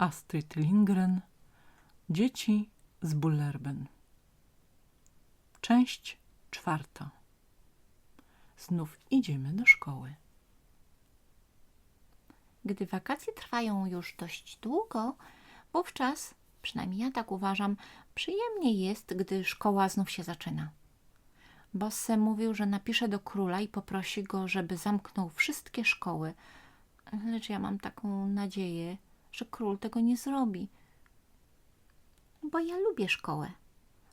Astrid Lindgren Dzieci z Bullerben Część czwarta Znów idziemy do szkoły. Gdy wakacje trwają już dość długo, wówczas, przynajmniej ja tak uważam, przyjemnie jest, gdy szkoła znów się zaczyna. Bosse mówił, że napisze do króla i poprosi go, żeby zamknął wszystkie szkoły. Lecz ja mam taką nadzieję, że król tego nie zrobi. Bo ja lubię szkołę.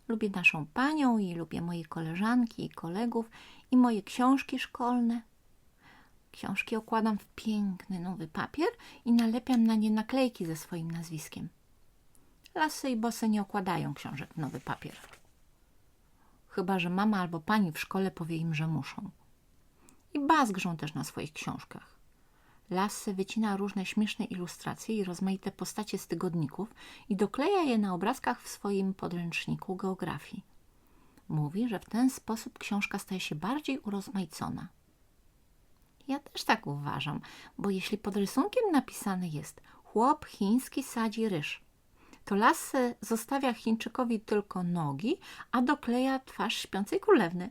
Lubię naszą panią i lubię moje koleżanki i kolegów i moje książki szkolne. Książki okładam w piękny nowy papier i nalepiam na nie naklejki ze swoim nazwiskiem. Lasy i bosy nie okładają książek w nowy papier. Chyba, że mama albo pani w szkole powie im, że muszą. I bazgrzą też na swoich książkach. Lasse wycina różne śmieszne ilustracje i rozmaite postacie z tygodników i dokleja je na obrazkach w swoim podręczniku geografii. Mówi, że w ten sposób książka staje się bardziej urozmaicona. Ja też tak uważam, bo jeśli pod rysunkiem napisane jest chłop chiński sadzi ryż, to Lasse zostawia Chińczykowi tylko nogi, a dokleja twarz śpiącej królewny.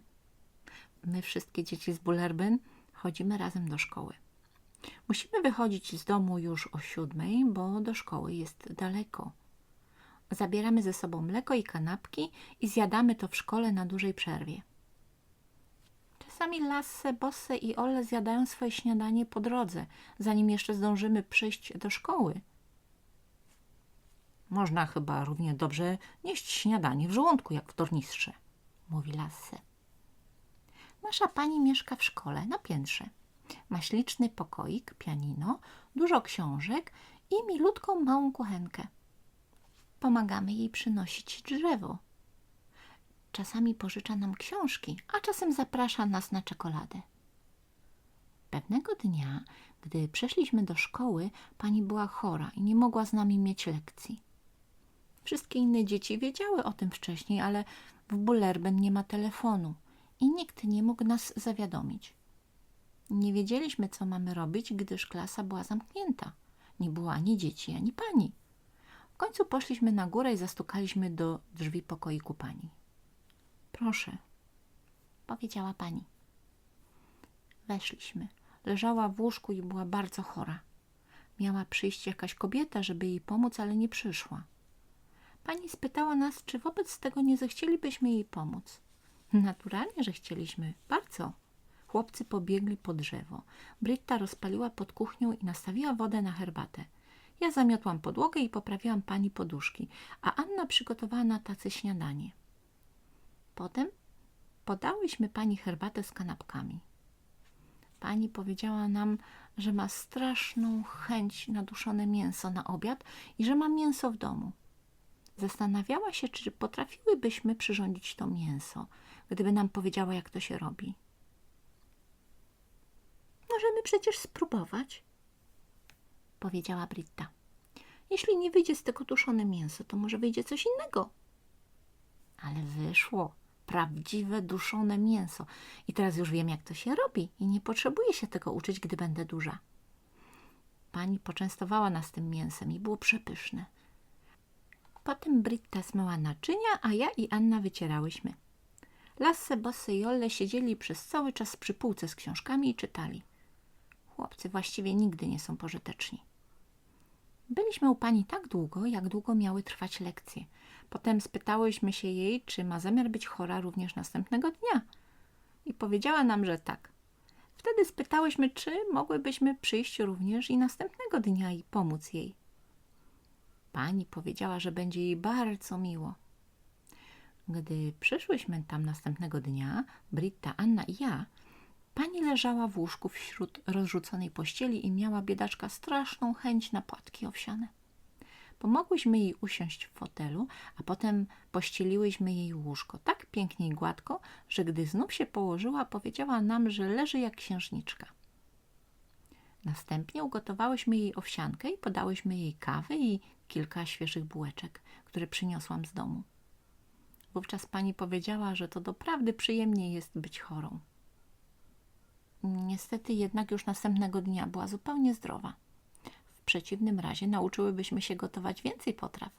My wszystkie dzieci z Bullerbyn chodzimy razem do szkoły. Musimy wychodzić z domu już o siódmej, bo do szkoły jest daleko. Zabieramy ze sobą mleko i kanapki i zjadamy to w szkole na dużej przerwie. Czasami Lasse, Bosse i Ole zjadają swoje śniadanie po drodze, zanim jeszcze zdążymy przyjść do szkoły. Można chyba równie dobrze nieść śniadanie w żołądku, jak w tornistrze, mówi Lasse. Nasza pani mieszka w szkole na piętrze. Ma śliczny pokoik, pianino, dużo książek i milutką małą kuchenkę. Pomagamy jej przynosić drzewo. Czasami pożycza nam książki, a czasem zaprasza nas na czekoladę. Pewnego dnia, gdy przeszliśmy do szkoły, pani była chora i nie mogła z nami mieć lekcji. Wszystkie inne dzieci wiedziały o tym wcześniej, ale w Bullerben nie ma telefonu i nikt nie mógł nas zawiadomić. Nie wiedzieliśmy, co mamy robić, gdyż klasa była zamknięta. Nie było ani dzieci, ani pani. W końcu poszliśmy na górę i zastukaliśmy do drzwi pokoiku pani. Proszę, powiedziała pani. Weszliśmy. Leżała w łóżku i była bardzo chora. Miała przyjść jakaś kobieta, żeby jej pomóc, ale nie przyszła. Pani spytała nas, czy wobec tego nie zechcielibyśmy jej pomóc. Naturalnie, że chcieliśmy. Bardzo. Chłopcy pobiegli po drzewo. Britta rozpaliła pod kuchnią i nastawiła wodę na herbatę. Ja zamiotłam podłogę i poprawiłam pani poduszki, a Anna przygotowała na tacy śniadanie. Potem podałyśmy pani herbatę z kanapkami. Pani powiedziała nam, że ma straszną chęć na duszone mięso na obiad i że ma mięso w domu. Zastanawiała się, czy potrafiłybyśmy przyrządzić to mięso, gdyby nam powiedziała, jak to się robi. Możemy przecież spróbować, powiedziała Britta. Jeśli nie wyjdzie z tego duszone mięso, to może wyjdzie coś innego. Ale wyszło prawdziwe duszone mięso. I teraz już wiem, jak to się robi i nie potrzebuję się tego uczyć, gdy będę duża. Pani poczęstowała nas tym mięsem i było przepyszne. Potem Britta zmyła naczynia, a ja i Anna wycierałyśmy. Lasse, Bosse i Olle siedzieli przez cały czas przy półce z książkami i czytali. Chłopcy właściwie nigdy nie są pożyteczni. Byliśmy u pani tak długo, jak długo miały trwać lekcje. Potem spytałyśmy się jej, czy ma zamiar być chora również następnego dnia. I powiedziała nam, że tak. Wtedy spytałyśmy, czy mogłybyśmy przyjść również i następnego dnia i pomóc jej. Pani powiedziała, że będzie jej bardzo miło. Gdy przyszłyśmy tam następnego dnia, Britta, Anna i ja, pani leżała w łóżku wśród rozrzuconej pościeli i miała biedaczka straszną chęć na płatki owsiane. Pomogłyśmy jej usiąść w fotelu, a potem pościeliłyśmy jej łóżko tak pięknie i gładko, że gdy znów się położyła, powiedziała nam, że leży jak księżniczka. Następnie ugotowałyśmy jej owsiankę i podałyśmy jej kawy i kilka świeżych bułeczek, które przyniosłam z domu. Wówczas pani powiedziała, że to doprawdy przyjemnie jest być chorą. Niestety jednak już następnego dnia była zupełnie zdrowa. W przeciwnym razie nauczyłybyśmy się gotować więcej potraw.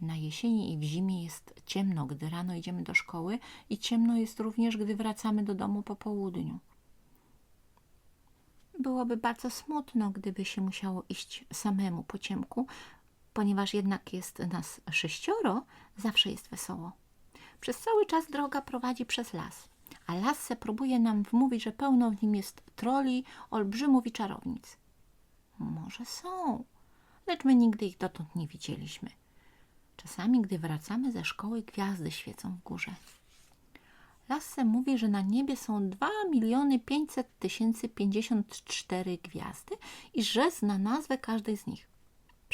Na jesieni i w zimie jest ciemno, gdy rano idziemy do szkoły i ciemno jest również, gdy wracamy do domu po południu. Byłoby bardzo smutno, gdyby się musiało iść samemu po ciemku, ponieważ jednak jest nas sześcioro, zawsze jest wesoło. Przez cały czas droga prowadzi przez las, a Lasse próbuje nam wmówić, że pełno w nim jest troli, olbrzymów i czarownic. Może są, lecz my nigdy ich dotąd nie widzieliśmy. Czasami, gdy wracamy ze szkoły, gwiazdy świecą w górze. Lasse mówi, że na niebie są 2 miliony 500 tysięcy 54 gwiazdy i że zna nazwę każdej z nich.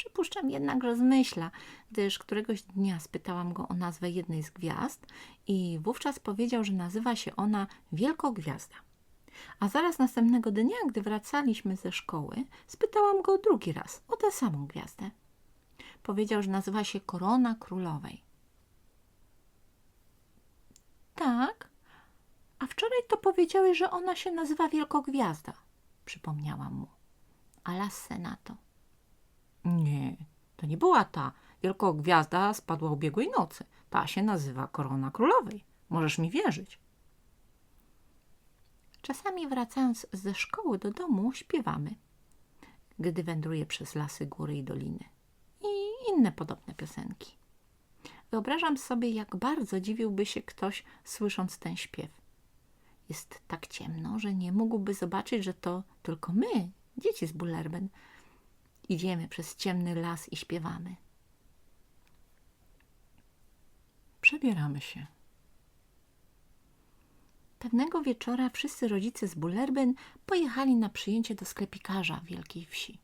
Przypuszczam jednak, że zmyśla, gdyż któregoś dnia spytałam go o nazwę jednej z gwiazd i wówczas powiedział, że nazywa się ona Wielkogwiazda. A zaraz następnego dnia, gdy wracaliśmy ze szkoły, spytałam go drugi raz o tę samą gwiazdę. Powiedział, że nazywa się Korona Królowej. Tak, a wczoraj to powiedziałeś, że ona się nazywa Wielkogwiazda, przypomniałam mu. A Lasse na to. Nie, to nie była ta. Wielkogwiazda spadła ubiegłej nocy. Ta się nazywa Korona Królowej. Możesz mi wierzyć. Czasami wracając ze szkoły do domu śpiewamy, gdy wędruję przez lasy, góry i doliny i inne podobne piosenki. Wyobrażam sobie, jak bardzo dziwiłby się ktoś, słysząc ten śpiew. Jest tak ciemno, że nie mógłby zobaczyć, że to tylko my, dzieci z Bullerben, idziemy przez ciemny las i śpiewamy. Przebieramy się. Pewnego wieczora wszyscy rodzice z Bullerben pojechali na przyjęcie do sklepikarza w Wielkiej Wsi.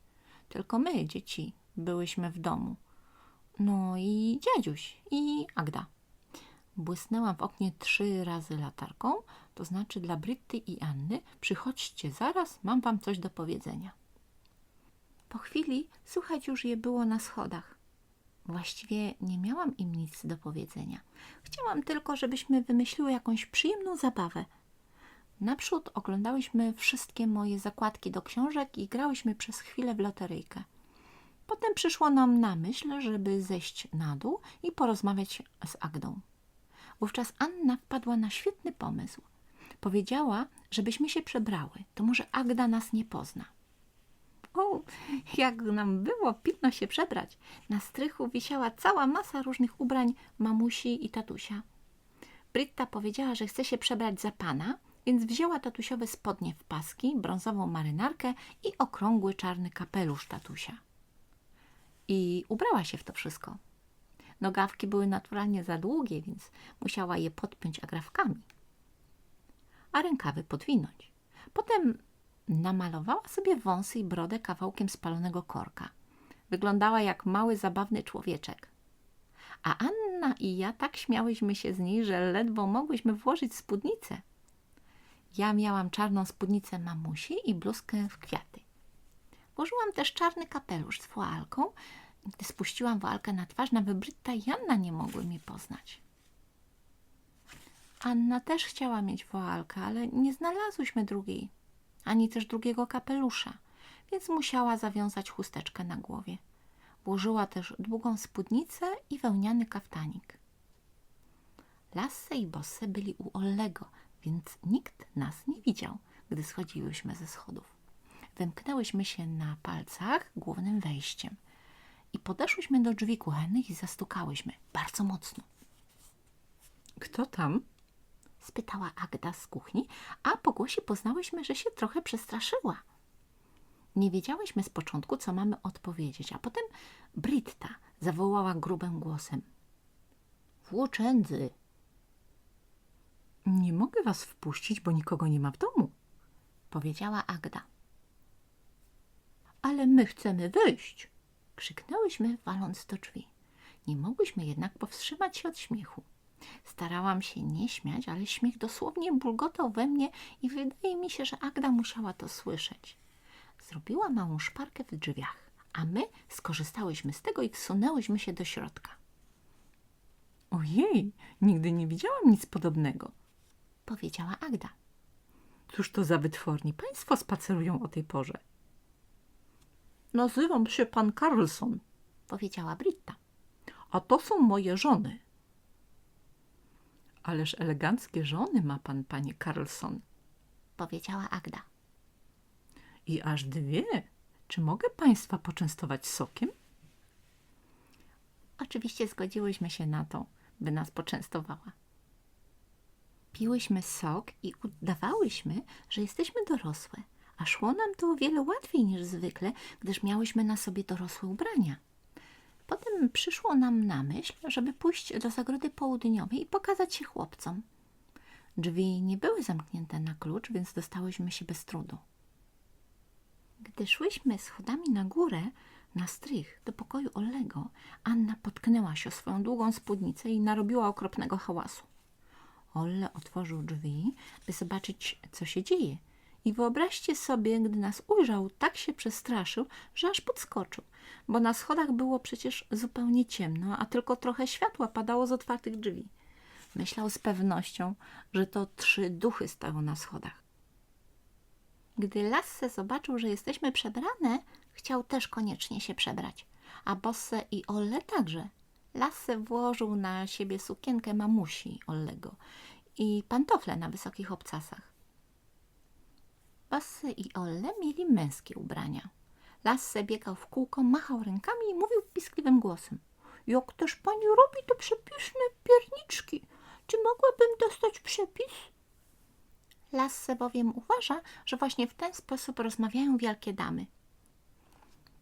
Tylko my, dzieci, byłyśmy w domu. No i dziadziuś i Agda. Błysnęłam w oknie trzy razy latarką, to znaczy dla Brytty i Anny, przychodźcie zaraz, mam wam coś do powiedzenia. Po chwili słuchać już je było na schodach. Właściwie nie miałam im nic do powiedzenia. Chciałam tylko, żebyśmy wymyśliły jakąś przyjemną zabawę. Naprzód oglądałyśmy wszystkie moje zakładki do książek i grałyśmy przez chwilę w loteryjkę. Potem przyszło nam na myśl, żeby zejść na dół i porozmawiać z Agdą. Wówczas Anna wpadła na świetny pomysł. Powiedziała, żebyśmy się przebrały, to może Agda nas nie pozna. O, jak nam było pilno się przebrać. Na strychu wisiała cała masa różnych ubrań mamusi i tatusia. Britta powiedziała, że chce się przebrać za pana, więc wzięła tatusiowe spodnie w paski, brązową marynarkę i okrągły czarny kapelusz tatusia. I ubrała się w to wszystko. Nogawki były naturalnie za długie, więc musiała je podpiąć agrafkami, a rękawy podwinąć. Potem namalowała sobie wąsy i brodę kawałkiem spalonego korka. Wyglądała jak mały, zabawny człowieczek. A Anna i ja tak śmiałyśmy się z niej, że ledwo mogłyśmy włożyć spódnicę. Ja miałam czarną spódnicę mamusi i bluzkę w kwiaty. Włożyłam też czarny kapelusz z woalką. Gdy spuściłam woalkę na twarz, nawet Brytta i Anna nie mogły mnie poznać. Anna też chciała mieć woalkę, ale nie znalazłyśmy drugiej, ani też drugiego kapelusza, więc musiała zawiązać chusteczkę na głowie. Włożyła też długą spódnicę i wełniany kaftanik. Lasse i Bosse byli u Ollego, więc nikt nas nie widział, gdy schodziłyśmy ze schodów. Wymknęłyśmy się na palcach głównym wejściem i podeszłyśmy do drzwi kuchennych i zastukałyśmy bardzo mocno. Kto tam? Spytała Agda z kuchni, a po głosie poznałyśmy, że się trochę przestraszyła. Nie wiedziałyśmy z początku, co mamy odpowiedzieć, a potem Britta zawołała grubym głosem. Włóczędzy! Nie mogę was wpuścić, bo nikogo nie ma w domu. powiedziała Agda. Ale my chcemy wyjść! krzyknęłyśmy, waląc do drzwi. Nie mogłyśmy jednak powstrzymać się od śmiechu. Starałam się nie śmiać, ale śmiech dosłownie bulgotał we mnie i wydaje mi się, że Agda musiała to słyszeć. Zrobiła małą szparkę w drzwiach, a my skorzystałyśmy z tego i wsunęłyśmy się do środka. Ojej, nigdy nie widziałam nic podobnego. Powiedziała Agda. Cóż to za wytworni? Państwo spacerują o tej porze. nazywam się pan Carlson, powiedziała Britta. a to są moje żony. Ależ eleganckie żony ma pan, panie Carlson. Powiedziała Agda. I aż dwie. Czy mogę państwa poczęstować sokiem? Oczywiście zgodziłyśmy się na to, by nas poczęstowała. Piłyśmy sok i udawałyśmy, że jesteśmy dorosłe, a szło nam to o wiele łatwiej niż zwykle, gdyż miałyśmy na sobie dorosłe ubrania. Potem przyszło nam na myśl, żeby pójść do zagrody południowej i pokazać się chłopcom. Drzwi nie były zamknięte na klucz, więc dostałyśmy się bez trudu. Gdy szłyśmy schodami na górę, na strych, do pokoju Ollego, Anna potknęła się o swoją długą spódnicę i narobiła okropnego hałasu. Olle otworzył drzwi, by zobaczyć, co się dzieje. I wyobraźcie sobie, gdy nas ujrzał, tak się przestraszył, że aż podskoczył, bo na schodach było przecież zupełnie ciemno, a tylko trochę światła padało z otwartych drzwi. Myślał z pewnością, że to trzy duchy stoją na schodach. Gdy Lasse zobaczył, że jesteśmy przebrane, chciał też koniecznie się przebrać, a Bosse i Olle także. Lasse włożył na siebie sukienkę mamusi Ollego i pantofle na wysokich obcasach. Bosse i Olle mieli męskie ubrania. Lasse biegał w kółko, machał rękami i mówił piskliwym głosem. Jak też pani robi te przepyszne pierniczki? Czy mogłabym dostać przepis? Lasse bowiem uważa, że właśnie w ten sposób rozmawiają wielkie damy.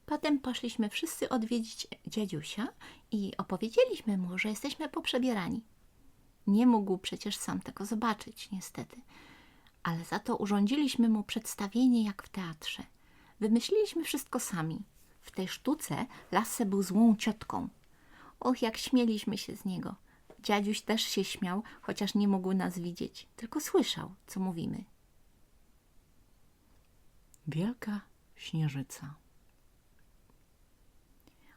Potem poszliśmy wszyscy odwiedzić dziadziusia i opowiedzieliśmy mu, że jesteśmy poprzebierani. Nie mógł przecież sam tego zobaczyć, niestety. Ale za to urządziliśmy mu przedstawienie jak w teatrze. Wymyśliliśmy wszystko sami. W tej sztuce Lasse był złą ciotką. Och, jak śmieliśmy się z niego. Dziadziuś też się śmiał, chociaż nie mógł nas widzieć, tylko słyszał, co mówimy. Wielka śnieżyca.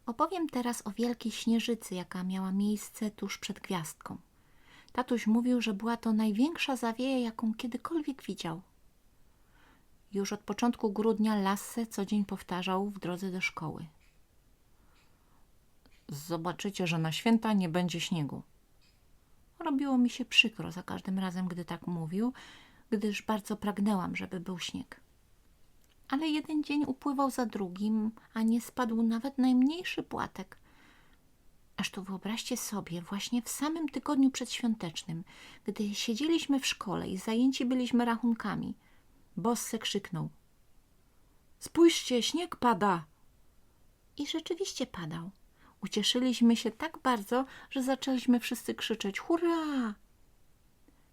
Opowiem teraz o wielkiej śnieżycy, jaka miała miejsce tuż przed gwiazdką. Tatuś mówił, że była to największa zawieja, jaką kiedykolwiek widział. Już od początku grudnia Lasse co dzień powtarzał w drodze do szkoły. Zobaczycie, że na święta nie będzie śniegu. Robiło mi się przykro za każdym razem, gdy tak mówił, gdyż bardzo pragnęłam, żeby był śnieg. Ale jeden dzień upływał za drugim, a nie spadł nawet najmniejszy płatek. Aż tu wyobraźcie sobie, właśnie w samym tygodniu przedświątecznym, gdy siedzieliśmy w szkole i zajęci byliśmy rachunkami, Bosse krzyknął. Spójrzcie, śnieg pada. I rzeczywiście padał. Ucieszyliśmy się tak bardzo, że zaczęliśmy wszyscy krzyczeć hurra!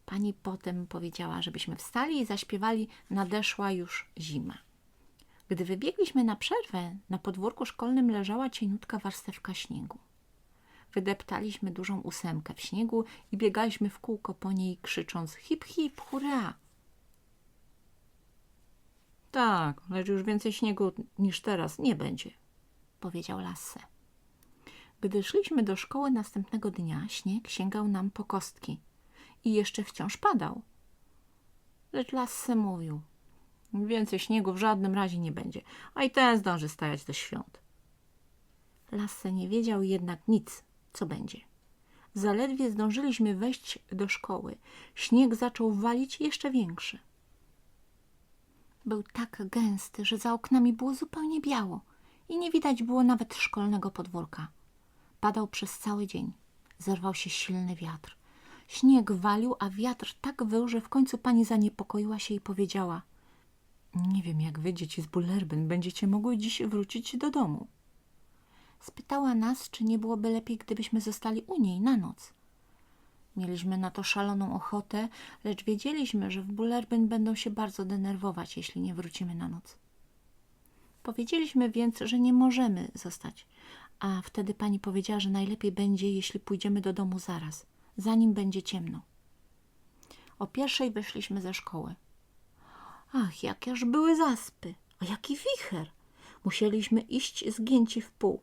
Pani potem powiedziała, żebyśmy wstali i zaśpiewali Nadeszła już zima. Gdy wybiegliśmy na przerwę, na podwórku szkolnym leżała cieniutka warstewka śniegu. Wydeptaliśmy dużą ósemkę w śniegu i biegaliśmy w kółko po niej, krzycząc hip hip, hurra! Tak, lecz już więcej śniegu niż teraz nie będzie. powiedział Lasse. Gdy szliśmy do szkoły następnego dnia, śnieg sięgał nam po kostki i jeszcze wciąż padał. Lecz Lasse mówił, Więcej śniegu w żadnym razie nie będzie, a i ten zdąży stajać do świąt. Lasse nie wiedział jednak nic, co będzie. Zaledwie zdążyliśmy wejść do szkoły. Śnieg zaczął walić jeszcze większy. Był tak gęsty, że za oknami było zupełnie biało i nie widać było nawet szkolnego podwórka. Padał przez cały dzień. Zerwał się silny wiatr. Śnieg walił, a wiatr tak wył, że w końcu pani zaniepokoiła się i powiedziała – Nie wiem, jak wy, dzieci z Bullerbyn, będziecie mogły dziś wrócić do domu. Spytała nas, czy nie byłoby lepiej, gdybyśmy zostali u niej na noc. Mieliśmy na to szaloną ochotę, lecz wiedzieliśmy, że w Bullerbyn będą się bardzo denerwować, jeśli nie wrócimy na noc. Powiedzieliśmy więc, że nie możemy zostać, a wtedy pani powiedziała, że najlepiej będzie, jeśli pójdziemy do domu zaraz, zanim będzie ciemno. O pierwszej wyszliśmy ze szkoły. Ach, jakież były zaspy, a jaki wicher! Musieliśmy iść zgięci w pół.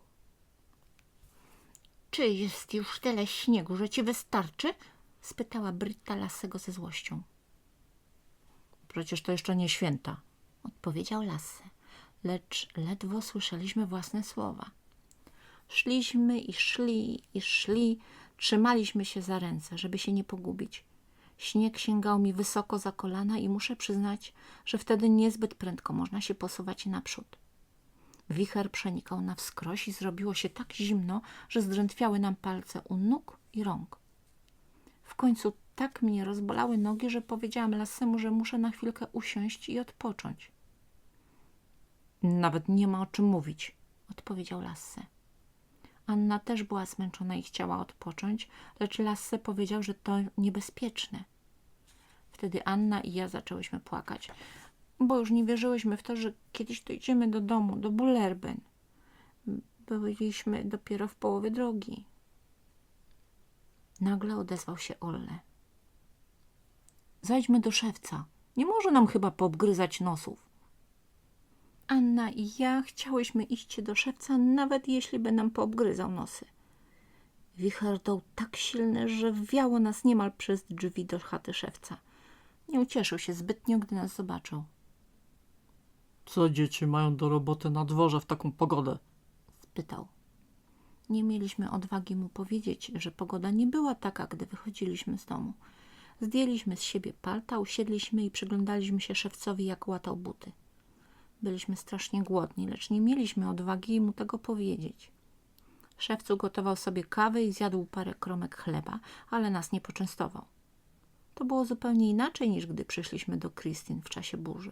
Czy jest już tyle śniegu, że ci wystarczy? spytała Brytta Lassego ze złością. Przecież to jeszcze nie święta. Odpowiedział Lasse. lecz ledwo słyszeliśmy własne słowa. Szliśmy i szli i szli, trzymaliśmy się za ręce, żeby się nie pogubić. Śnieg sięgał mi wysoko za kolana i muszę przyznać, że wtedy niezbyt prędko można się posuwać naprzód. Wicher przenikał na wskroś i zrobiło się tak zimno, że zdrętwiały nam palce u nóg i rąk. W końcu tak mnie rozbolały nogi, że powiedziałam Lassemu, że muszę na chwilkę usiąść i odpocząć. Nawet nie ma o czym mówić. Odpowiedział Lasse. Anna też była zmęczona i chciała odpocząć, lecz Lasse powiedział, że to niebezpieczne. Wtedy Anna i ja zaczęłyśmy płakać, bo już nie wierzyłyśmy w to, że kiedyś dojdziemy do domu, do Bullerben. Byliśmy dopiero w połowie drogi. Nagle odezwał się Olle. Zajdźmy do szewca. Nie może nam chyba poobgryzać nosów. Anna i ja chciałyśmy iść do szewca, nawet jeśli by nam poobgryzał nosy. Wicher dął tak silny, że wiało nas niemal przez drzwi do chaty szewca. Nie ucieszył się zbytnio, gdy nas zobaczył. Co dzieci mają do roboty na dworze w taką pogodę? Spytał. Nie mieliśmy odwagi mu powiedzieć, że pogoda nie była taka, gdy wychodziliśmy z domu. Zdjęliśmy z siebie palta, usiedliśmy i przyglądaliśmy się szewcowi, jak łatał buty. Byliśmy strasznie głodni, lecz nie mieliśmy odwagi mu tego powiedzieć. Szewcu gotował sobie kawę i zjadł parę kromek chleba, ale nas nie poczęstował. To było zupełnie inaczej niż gdy przyszliśmy do Kristin w czasie burzy.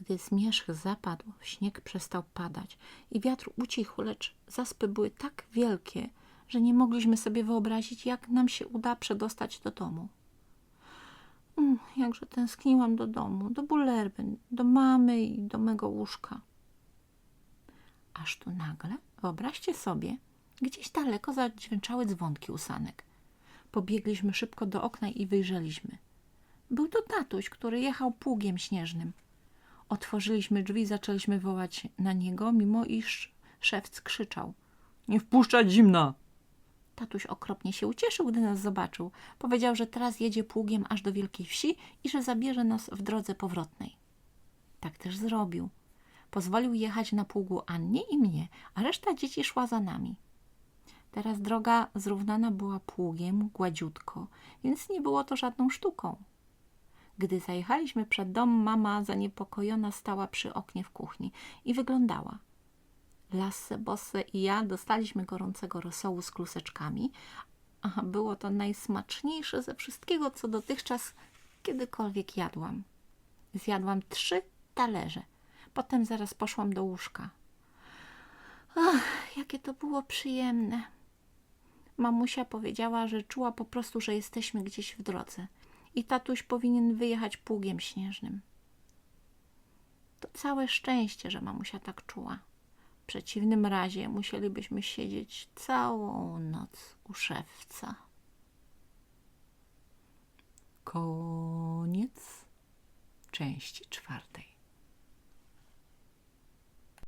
Gdy zmierzch zapadł, śnieg przestał padać i wiatr ucichł, lecz zaspy były tak wielkie, że nie mogliśmy sobie wyobrazić, jak nam się uda przedostać do domu. Mm, jakże tęskniłam do domu, do Bullerben, do mamy i do mego łóżka. Aż tu nagle, wyobraźcie sobie, gdzieś daleko zadźwięczały dzwonki u sanek. Pobiegliśmy szybko do okna i wyjrzeliśmy. Był to tatuś, który jechał pługiem śnieżnym. Otworzyliśmy drzwi i zaczęliśmy wołać na niego, mimo iż szewc krzyczał. Nie wpuszczać zimna! Tatuś okropnie się ucieszył, gdy nas zobaczył. Powiedział, że teraz jedzie pługiem aż do Wielkiej Wsi i że zabierze nas w drodze powrotnej. Tak też zrobił. Pozwolił jechać na pługu Annie i mnie, a reszta dzieci szła za nami. Teraz droga zrównana była pługiem, gładziutko, więc nie było to żadną sztuką. Gdy zajechaliśmy przed dom, mama zaniepokojona stała przy oknie w kuchni i wyglądała. Lasse, Bosse i ja dostaliśmy gorącego rosołu z kluseczkami, a było to najsmaczniejsze ze wszystkiego, co dotychczas kiedykolwiek jadłam. Zjadłam trzy talerze. Potem zaraz poszłam do łóżka. Ach, jakie to było przyjemne. Mamusia powiedziała, że czuła po prostu, że jesteśmy gdzieś w drodze i tatuś powinien wyjechać pługiem śnieżnym. To całe szczęście, że mamusia tak czuła. W przeciwnym razie musielibyśmy siedzieć całą noc u szewca. Koniec części czwartej.